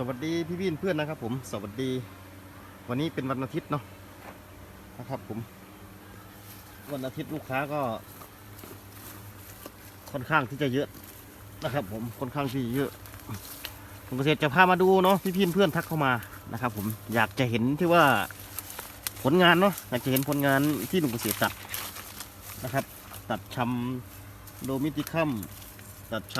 สวัสดีพี่พี่เพื่อนนะครับผมสวัสดีวันนี้เป็นวันอาทิตย์เนาะนะครับผม วันอาทิตย์ลูกค้าก็ ค่อนข้างที่จะเยอะนะครับ ผมค่อนข้างที่เยอะผมเกษตรจะพามาดูเนาะพี่พี่เพื่อนทักเข้ามานะครับ ผมอยากจะเห็นที่ว่าผลงานเนาะอยากจะเห็นผลงานที่หนุ่มเกษตรตัดนะครับ ตัดชำโดมิติคัมตัดช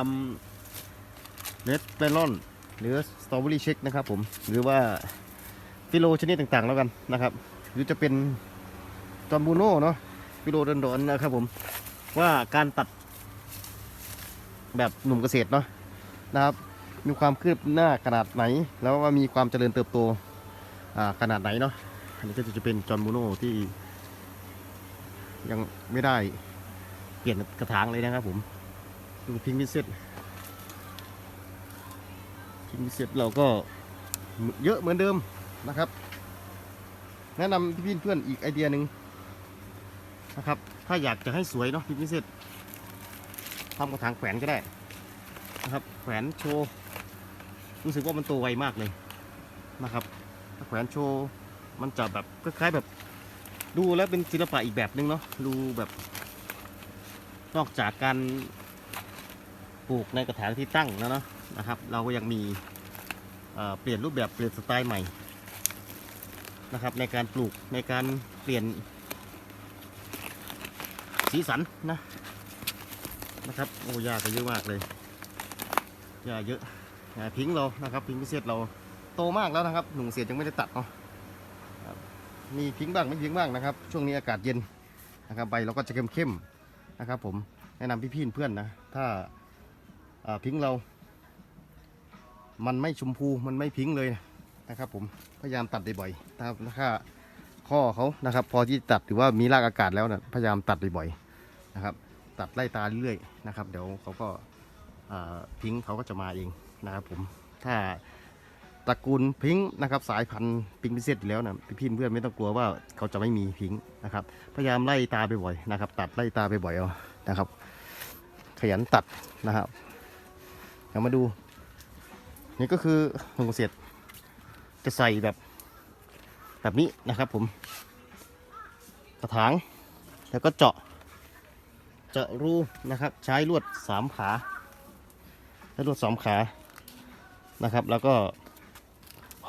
ำเลดเปลอน หรือสตรอเบอรี่เช็คนะครับผมหรือว่าฟิโลชนิดต่างๆแล้วกันนะครับ หรือจะเป็นจอมบูโน่เนาะฟิโลดอนดอนะครับผมว่าการตัดแบบหนุ่มเกษตรเนาะนะครับ มีความคืบหน้าขนาดไหน แล้วว่ามีความเจริญเติบโตขนาดไหนเนาะอันนี้ก็จะเป็นจอมบูโน่ที่ยังไม่ได้เปลี่ยนกระถางเลยนะครับผมดูพิงค์วิเศษ ทิ้งเสร็จเราก็เยอะเหมือนเดิมนะครับ แนะนำพี่เพื่อนอีกไอเดียหนึ่งนะครับ ถ้าอยากจะให้สวยเนาะพี่พิเศษทำกระถางแขวนก็ได้นะครับ แขวนโชว์รู้สึกว่ามันโตไวมากเลยนะครับถ้าแขวนโชว์มันจะแบบคล้ายๆแบบดูแล้วเป็นศิลปะอีกแบบหนึ่งเนาะดูแบบนอกจากการปลูกในกระถางที่ตั้งแล้วเนาะ นะครับ เราก็ยังมีเเปลี่ยนรูปแบบเปลี่ยนสไตล์ใหม่นะครับ ในการปลูกในการเปลี่ยนสีสันนะนะครับโอ้ยาก็เยอะมากเลยยาเยอะยาพิงเรานะครับพิงพิเศษเราโตมากแล้วนะครับหนุ่มเสียยังไม่ได้ตัดเนาะมีพิงบ้างไม่พิงบ้างนะครับ ช่วงนี้อากาศเย็นนะครับใบเราก็จะเข้มๆนะครับ ผมแนะนำพี่ๆเพื่อนนะ ถ้าพิงเรา มันไม่ชมพูมันไม่พิงเลยนะครับ ผมพยายามตัดบ่อยๆนะครับถ้าข้อเขานะครับ พอที่ตัดหรือว่ามีรากอากาศแล้วนะพยายามตัดบ่อยๆนะครับ ตัดไล่ตาเรื่อยๆนะครับ เดี๋ยวเขาก็พิงเขาก็จะมาเองนะครับ ผมถ้าตระกูลพิงนะครับ สายพันธุ์พิงพิเศษอยู่แล้วนะพี่เพื่อนไม่ต้องกลัวว่าเขาจะไม่มีพิงนะครับ พยายามไล่ตาไปบ่อยนะครับ ตัดไล่ตาไปบ่อยเอานะครับ ขยันตัดนะครับเดี๋ยวมาดู นี่ก็คือหนุ่มเกษตรจะใส่แบบ แบบนี้นะครับผม กระถาง แล้วก็เจาะ เจาะรูนะครับ ใช้ลวดสามขาใช้ลวดสามขานะครับ แล้วก็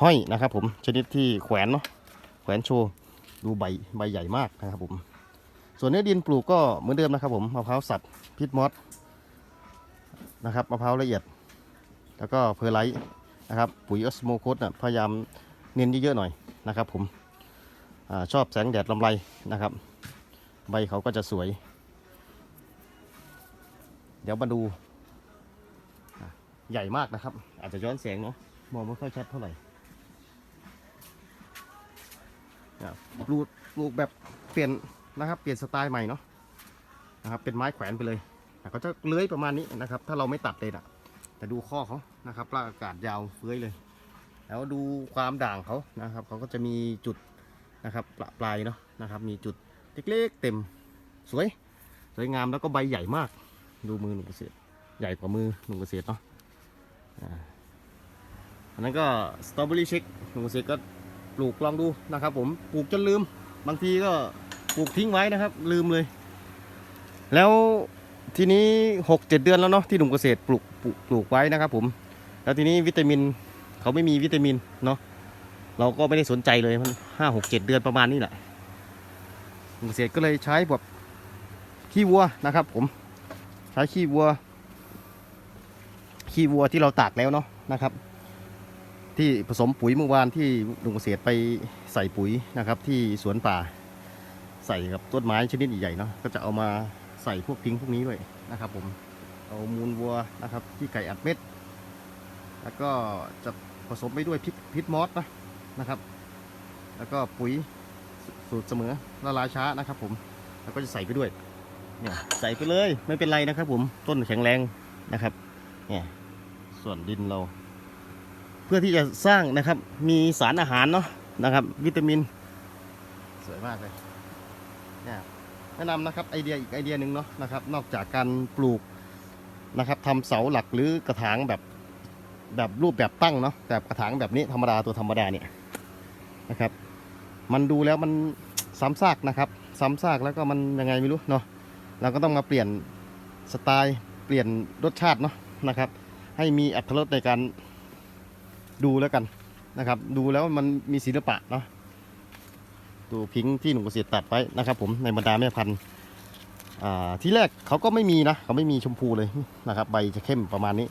ห้อยนะครับผมชนิดที่แขวนเนาะแขวนโชว์ดูใบใบใหญ่มากนะครับผม ส่วนเนื้อดินปลูกก็เหมือนเดิมนะครับผมมะพร้าวสับพิษมอสนะครับมะพร้าวละเอียด แล้วก็เพอร์ไลท์นะครับปุ๋ยออสโมโคสนะพยายามเน้นเยอะๆหน่อยนะครับ ผมอชอบแสงแดดลำไรนะครับ ใบเขาก็จะสวย เดี๋ยวมาดูใหญ่มากนะครับ อาจจะย้อนแสงเนาะมองไม่ค่อยชัดเท่าไหร่ลูกลูกแบบเปลี่ยนนะครับเปลี่ยนสไตล์ใหม่เนาะนะครับเป็นไม้แขวนไปเลยก็จะเลื้อยประมาณนี้นะครับ ถ้าเราไม่ตัดเลยนะ แต่ดูข้อเขานะครับรากอากาศยาวเฟื้อยเลย แล้วดูความด่างเขานะครับเขาก็จะมีจุดนะครับประปลายเนาะนะครับ มีจุดเล็กๆเต็มสวย สวยงามแล้วก็ใบใหญ่มาก ดูมือหนุ่มเกษตรใหญ่กว่ามือหนุ่มเกษตรเนาะอ่าอันนั้นก็สตรอเบอรี่เช็คหนุ่มเกษตรก็ปลูกลองดูนะครับ ผมปลูกจนลืม บางทีก็ปลูกทิ้งไว้นะครับ ลืมเลย แล้ว ทีนี้หกเจ็ดเดือนแล้วเนาะที่หนุ่มเกษตรปลูกปลูกปลูกไว้นะครับผม แล้วทีนี้วิตามินเขาไม่มีวิตามินเนาะเราก็ไม่ได้สนใจเลยมันห้าหกเจ็ดเดือนประมาณนี้แหละหนุ่มเกษตรก็เลยใช้แบบขี้วัวนะครับ ผมใช้ขี้วัว ขี้วัวที่เราตากแล้วเนาะนะครับ ที่ผสมปุ๋ยเมื่อวานที่หนุ่มเกษตรไปใส่ปุ๋ยนะครับ ที่สวนป่า ใส่กับต้นไม้ชนิดใหญ่ๆเนาะก็จะเอามา ส่พวกพิงพวกนี้ด้วยนะครับ ผมเอามูลวัวนะครับที่ไก่อัดเม็ด แล้วก็จะผสมไปด้วยพิษพิษมอสนะนะครับ แล้วก็ปุ๋ยสูตรเสมอละลายช้านะครับ ผมแล้วก็จะใส่ไปด้วยเนี่ยใส่ไปเลยไม่เป็นไรนะครับ ผมต้นแข็งแรงนะครับเนี่ยส่วนดินเรา เพื่อที่จะสร้างนะครับ มีสารอาหารเนาะนะครับ วิตามิน สวยมากเลยเนี่ย แนะนำนะครับไอเดียอีกไอเดียหนึ่งเนาะนะครับ นอกจากการปลูกนะครับทำเสาหลักหรือกระถางแบบแบบรูปแบบตั้งเนาะแบบกระถางแบบนี้ธรรมดาตัวธรรมดาเนี่ยนะครับ มันดูแล้วมันซ้ำซากนะครับซ้ำซากแล้วก็มันยังไงไม่รู้เนาะเราก็ต้องมาเปลี่ยนสไตล์เปลี่ยนรสชาติเนาะนะครับ ให้มีอัตรสในการดูแล้วกันนะครับ ดูแล้วมันมีศิลปะเนาะ ดูพิงที่หนุ่มเกษตรตัดไว้นะครับ ผมในบรรดาแม่พันธุ์ที่แรกเขาก็ไม่มีนะเขาไม่มีชมพูเลยนะครับ ใบจะเข้มประมาณนี้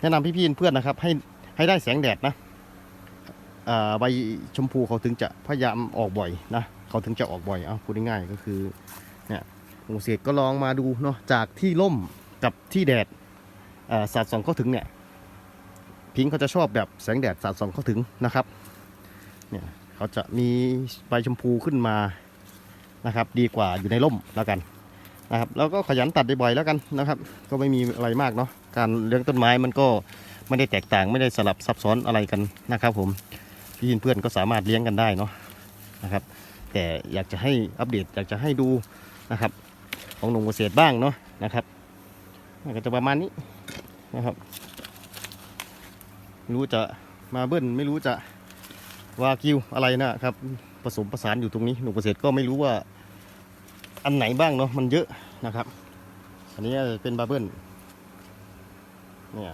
แนะนำพี่ๆเพื่อนนะครับ ให้ให้ได้แสงแดดนะใบชมพูเขาถึงจะพยายามออกบ่อยนะเขาถึงจะออกบ่อยเอาพูดง่ายๆก็คือเนี่ยหนุ่มเกษตรก็ลองมาดูเนาะจากที่ร่มกับที่แดดสาดส่องเข้าถึงเนี่ยพิงเขาจะชอบแบบแสงแดดสาดส่องเข้าถึงนะครับเนี่ย เขาจะมีใบชมพูขึ้นมานะครับ ดีกว่าอยู่ในร่มแล้วกันนะครับ แล้วก็ขยันตัดบ่อยๆแล้วกันนะครับ ก็ไม่มีอะไรมากเนาะการเลี้ยงต้นไม้มันก็ไม่ได้แตกต่างไม่ได้สลับซับซ้อนอะไรกันนะครับ ผมพี่เพื่อนก็สามารถเลี้ยงกันได้เนาะนะครับ แต่อยากจะให้อัปเดตอยากจะให้ดูนะครับ ของหนุ่มเกษตรบ้างเนาะนะครับก็จะประมาณนี้นะครับ รู้จะมาเบิ้ลไม่รู้จะ วากิวอะไรนะครับ ผสมผสานอยู่ตรงนี้หนุ่มเกษตรก็ไม่รู้ว่าอันไหนบ้างเนาะมันเยอะนะครับ อันนี้เป็นบาเบิลเนี่ย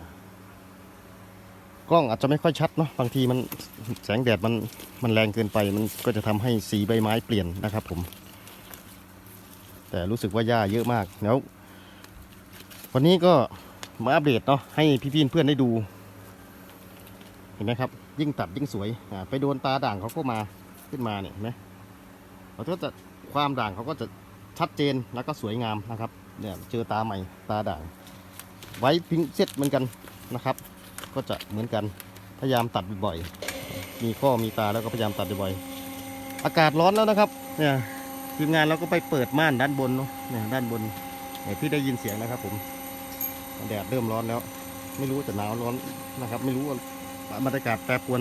กล้องอาจจะไม่ค่อยชัดเนาะบางทีมันแสงแดดมันมันแรงเกินไป มันก็จะทำให้สีใบไม้เปลี่ยนนะครับผม แต่รู้สึกว่าหญ้าเยอะมากแล้ววันนี้ก็มาอัปเดตเนาะให้พี่ๆเพื่อนได้ดู เห็นไหมครับ ยิ่งตัดยิ่งสวยอ่าไปโดนตาด่างเขาก็มาขึ้นมาเนี่ยเห็นไหมเขาก็จะความด่างเขาก็จะชัดเจนแล้วก็สวยงามนะครับเนี่ยเจอตาใหม่ตาด่าง ไว้พิงเซตเหมือนกันนะครับ ก็จะเหมือนกันพยายามตัดบ่อยๆมีข้อมีตาแล้วก็พยายามตัดบ่อยๆอากาศร้อนแล้วนะครับเนี่ยทีมงานเราก็ไปเปิดม่านด้านบนเนาะเนี่ยด้านบนเนี่ยที่ได้ยินเสียงนะครับ ผมแดดเริ่มร้อนแล้ว ไม่รู้จะหนาวร้อนนะครับ ไม่รู้ว่า บรรยากาศแปรปรวน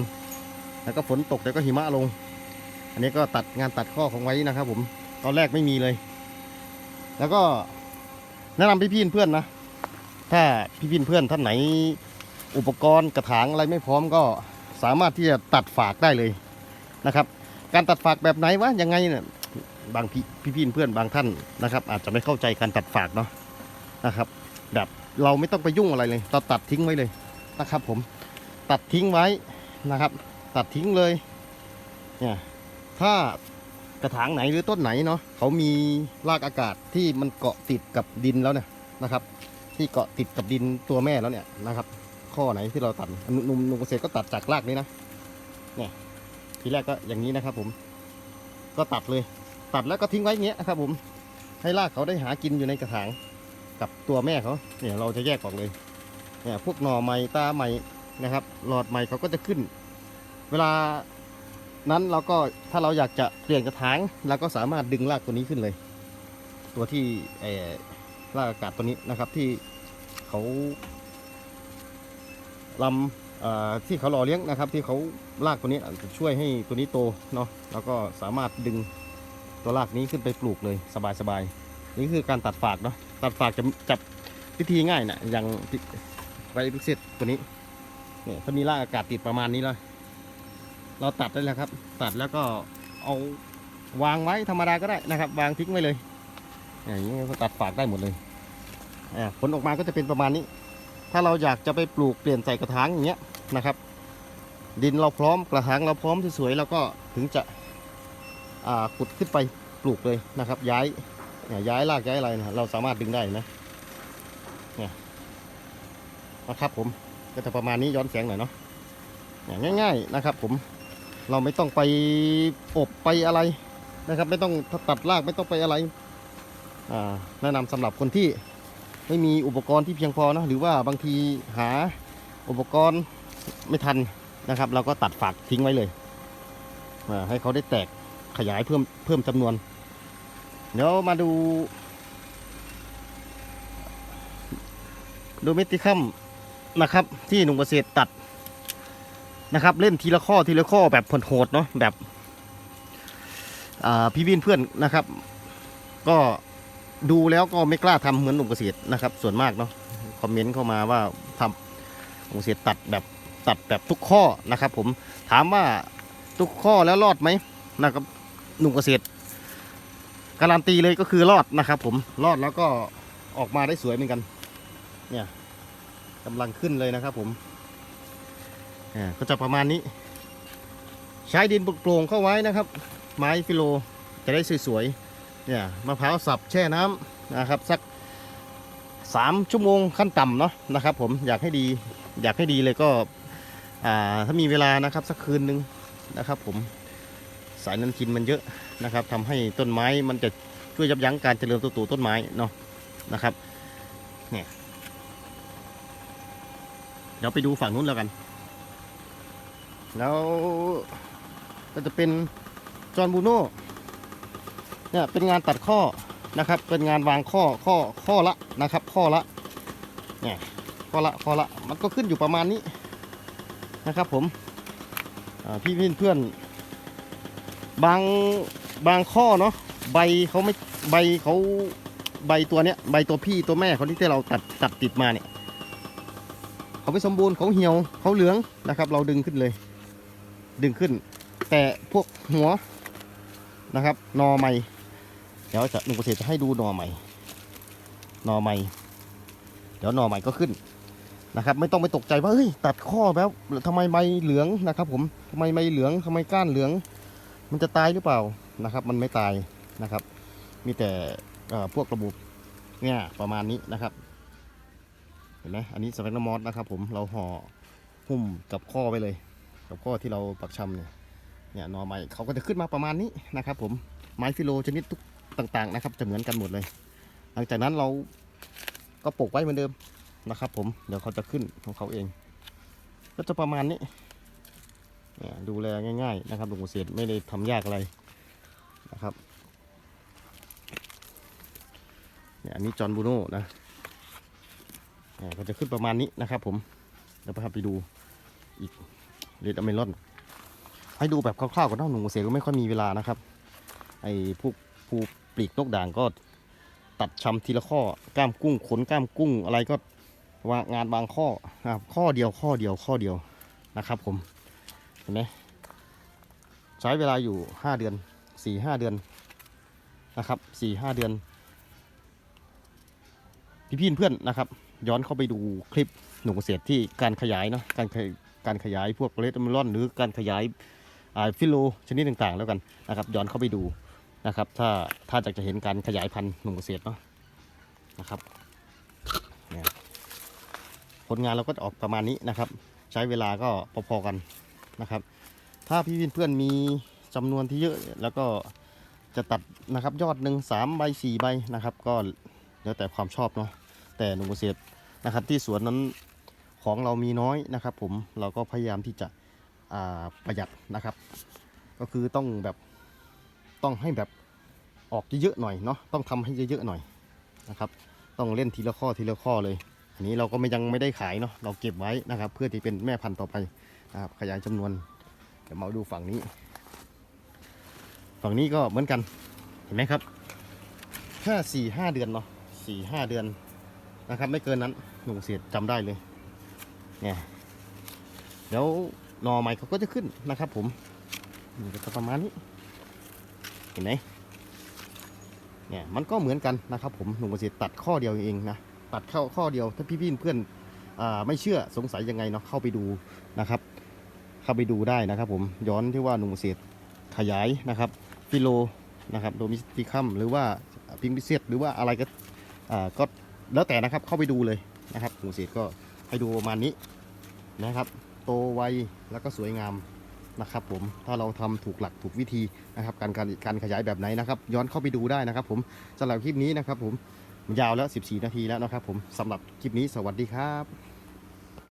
แล้วก็ฝนตกแล้วก็หิมะลง อันนี้ก็ตัดงานตัดข้อของไว้นะครับผมตอนแรกไม่มีเลย แล้วก็แนะนำพี่ๆเพื่อนนะ ถ้าพี่ๆเพื่อนท่านไหน อุปกรณ์กระถางอะไรไม่พร้อมก็สามารถที่จะตัดฝากได้เลยนะครับ การตัดฝากแบบไหนวะยังไงเนี่ยบางพี่พี่เพื่อนบางท่านนะครับ อาจจะไม่เข้าใจการตัดฝากเนาะนะครับ แบบเราไม่ต้องไปยุ่งอะไรเลยเราตัดทิ้งไว้เลยนะครับผม ตัดทิ้งไว้นะครับ ตัดทิ้งเลยเนี่ยถ้ากระถางไหนหรือต้นไหนเนาะเขามีรากอากาศที่มันเกาะติดกับดินแล้วเนี่ยนะครับ ที่เกาะติดกับดินตัวแม่แล้วเนี่ยนะครับ ข้อไหนที่เราตัดหนุ่มหนุ่มเกษตรก็ตัดจากรากนี้นะเนี่ยทีแรกก็อย่างนี้นะครับ ผมก็ตัดเลย ตัดแล้วก็ทิ้งไว้เงี้ยนะครับ ผมให้รากเขาได้หากินอยู่ในกระถางกับตัวแม่เขาเนี่ยเราจะแยกออกเลยเนี่ยพวกหน่อใหม่ตาใหม่ นะครับ หลอดใหม่เขาก็จะขึ้น เวลานั้นเราก็ถ้าเราอยากจะเปลี่ยนกระถางเราก็สามารถดึงรากตัวนี้ขึ้นเลย ตัวที่เออรากอากาศตัวนี้นะครับที่เขาลำที่เขาหล่อเลี้ยงนะครับ ที่เขารากตัวนี้ช่วยให้ตัวนี้โตเนาะแล้วก็สามารถดึงตัวรากนี้ขึ้นไปปลูกเลยสบายๆนี่คือการตัดฝากเนาะตัดฝากจะจับวิธีง่ายนะอย่างไวพิเศษตัวนี้ เนี่ยถ้ามีรากอากาศติดประมาณนี้เลยเราตัดได้แล้วครับ ตัดแล้วก็เอาวางไว้ธรรมดาก็ได้นะครับ วางทิ้งไว้เลยอย่างนี้ก็ตัดฝากได้หมดเลยผลออกมาก็จะเป็นประมาณนี้ ถ้าเราอยากจะไปปลูกเปลี่ยนใส่กระถางอย่างเงี้ยนะครับ ดินเราพร้อมกระถางเราพร้อมสวยๆแล้วก็ถึงจะขุดขึ้นไปปลูกเลยนะครับ ย้ายย้ายรากย้ายอะไรนะเราสามารถดึงได้นะนะครับผม ก็จะประมาณนี้ย้อนแสงหน่อยเนาะง่ายๆนะครับผมเราไม่ต้องไปอบไปอะไรนะครับ ไม่ต้องตัดรากไม่ต้องไปอะไรแนะนำสำหรับคนที่ไม่มีอุปกรณ์ที่เพียงพอนะหรือว่าบางทีหาอุปกรณ์ไม่ทันนะครับ เราก็ตัดฝากทิ้งไว้เลยให้เขาได้แตกขยายเพิ่มเพิ่มจำนวน เดี๋ยวมาดู ดูเมติคัม นะครับ ที่หนุ่มเกษตรตัดนะครับ เล่นทีละข้อทีละข้อแบบโหดเนาะแบบพี่วินเพื่อนนะครับ ก็ดูแล้วก็ไม่กล้าทำเหมือนหนุ่มเกษตรนะครับ ส่วนมากเนาะคอมเมนต์เข้ามาว่าทลุงเสียตัดแบบตัดแบบทุกข้อนะครับ ผมถามว่าทุกข้อแล้วรอดไหมนะครับหนุ่มเกษตรการันตีเลยก็คือรอดนะครับ ผมรอดแล้วก็ออกมาได้สวยเหมือนกัน เนี่ย กำลังขึ้นเลยนะครับผมอ่าก็จะประมาณนี้ ใช้ดินโปร่งเข้าไว้นะครับ ไม้ฟิโลจะได้สวยๆเนี่ยมะพร้าวสับแช่น้ำนะครับสักสามชั่วโมงขั้นต่ำเนาะนะครับ ผมอยากให้ดีอยากให้ดีเลยก็อ่าถ้ามีเวลานะครับสักคืนหนึ่งนะครับ ผมสายนันทินมันเยอะนะครับทำให้ต้นไม้มันจะช่วยยับยั้งการเจริญตัวต้นไม้เนาะนะครับเนี่ย ดี๋ยวไปดูฝั่งนู้นแล้วกัน แล้วก็จะเป็นจอห์นบูโน่เนี่ยเป็นงานตัดข้อนะครับ เป็นงานวางข้อข้อข้อละนะครับ ข้อละเนี่ยข้อละข้อละมันก็ขึ้นอยู่ประมาณนี้นะครับผมพี่เพื่อนเพื่อนบางบางข้อเนาะใบเขาไม่ใบเขาใบตัวเนี้ยใบตัวพี่ตัวแม่เขาที่เราตัดตัดติดมาเนี่ย ไม่สมบูรณ์เขาเหี่ยวเขาเหลืองนะครับ เราดึงขึ้นเลย ดึงขึ้น แต่พวกหัวนะครับนอใหม่เดี๋ยวจะหนุ่มเกษตรจะให้ดูนอใหม่นอใหม่เดี๋ยวนอใหม่ก็ขึ้นนะครับ ไม่ต้องไปตกใจว่าเฮ้ยตัดข้อแล้วทำไมใบเหลืองนะครับ ผมทำไมใบเหลืองทำไมก้านเหลือง มันจะตายหรือเปล่านะครับ มันไม่ตายนะครับ มีแต่พวกระบบเนี่ยประมาณนี้นะครับ ห็นไหมอันนี้สเปกนมอสนะครับผมเราห่อหุ้มกับข้อไปเลย กับข้อที่เราปักชำเนี่ยเนี่ยนอไม้เขาก็จะขึ้นมาประมาณนี้นะครับผมไม้ฟิโลชนิดทุกต่างๆนะครับ จะเหมือนกันหมดเลย หลังจากนั้นเราก็ปลูกไว้เหมือนเดิมนะครับ ผมเดี๋ยวเขาจะขึ้นของเขาเอง ก็จะประมาณนี้เนี่ยดูแลง่ายๆนะครับหลวงปู่เสียไม่ได้ทำยากอะไรนะครับเนี่ยอันนี้จอห์นบูโน่นะ เนี่ยก็จะขึ้นประมาณนี้นะครับผมเดี๋ยวพาไปดูอีกเรดอเมลอนให้ดูแบบคร่าวๆก่อนเนาะหนุ่มเกษตรก็ไม่ค่อยมีเวลานะครับ ไอ้พวกภูปลีกนกด่างก็ตัดชำทีละข้อกล้ามกุ้งขนกล้ามกุ้งอะไรก็วางงานบางข้อนะครับข้อเดียวข้อเดียวข้อเดียวนะครับ ผมเห็นไหมใช้เวลาอยู่ห้าเดือนสี่ห้าเดือนนะครับสี่ห้าเดือน พี่ๆเพื่อนนะครับ ย้อนเข้าไปดูคลิปหนุ่มเกษตรที่การขยายเนาะการขยการขยายพวกเลดเมลอนหรือการขยายฟิโลชนิดต่างๆ แล้วกันนะครับย้อนเข้าไปดูนะครับถ้าถ้าอยากจะเห็นการขยายพันธุ์หนุ่มเกษตรเนาะนะครับเนี่ยผลงานเราก็จะออกประมาณนี้นะครับ ใช้เวลาก็พอๆกันนะครับ ถ้าพี่เพื่อนมีจำนวนที่เยอะแล้วก็จะตัดนะครับยอดหนึ่งสามใบสี่ใบนะครับ ก็แล้วแต่ความชอบเนาะแต่หนุ่มเกษตร นะครับ ที่สวนนั้นของเรามีน้อยนะครับ ผมเราก็พยายามที่จะประหยัดนะครับ ก็คือต้องแบบต้องให้แบบออกเยอะๆหน่อยเนาะต้องทำให้เยอะๆหน่อยนะครับ ต้องเล่นทีละข้อทีละข้อเลยอันนี้เราก็ไม่ยังไม่ได้ขายเนาะเราเก็บไว้นะครับ เพื่อที่เป็นแม่พันธุ์ต่อไปนะครับขยายจำนวน เดี๋ยวมาดูฝั่งนี้ ฝั่งนี้ก็เหมือนกันเห็นไหมครับแค่สี่ห้าเดือนเนาะสี่ห้าเดือน นะครับ ไม่เกินนั้นหนุ่มเสียดจำได้เลยเนี่ยเดี๋ยวหนอใหม่เขาก็จะขึ้นนะครับ ผมนี่จะประมาณนี้เห็นไหมเนี่ยมันก็เหมือนกันนะครับ ผมหนุ่มเกษตรตัดข้อเดียวเองนะตัดเข้าข้อเดียวถ้าพี่ๆเพื่อนอไม่เชื่อสงสัยยังไงเนาะเข้าไปดูนะครับ เข้าไปดูได้นะครับ ผมย้อนที่ว่าหนุ่มเกษตรขยายนะครับฟิโลนะครับโดมิสติคัมหรือว่าพิงพิเศษหรือว่าอะไรก็อ่าก็ แล้วแต่นะครับเข้าไปดูเลยนะครับหนุ่มเศษก็ให้ดูประมาณนี้นะครับ โตไวแล้วก็สวยงามนะครับผมถ้าเราทำถูกหลักถูกวิธีนะครับ การการการขยายแบบไหนนะครับ ย้อนเข้าไปดูได้นะครับผมสำหรับคลิปนี้นะครับผมยาวแล้ว 14 นาทีแล้วนะครับผมสำหรับคลิปนี้สวัสดีครับ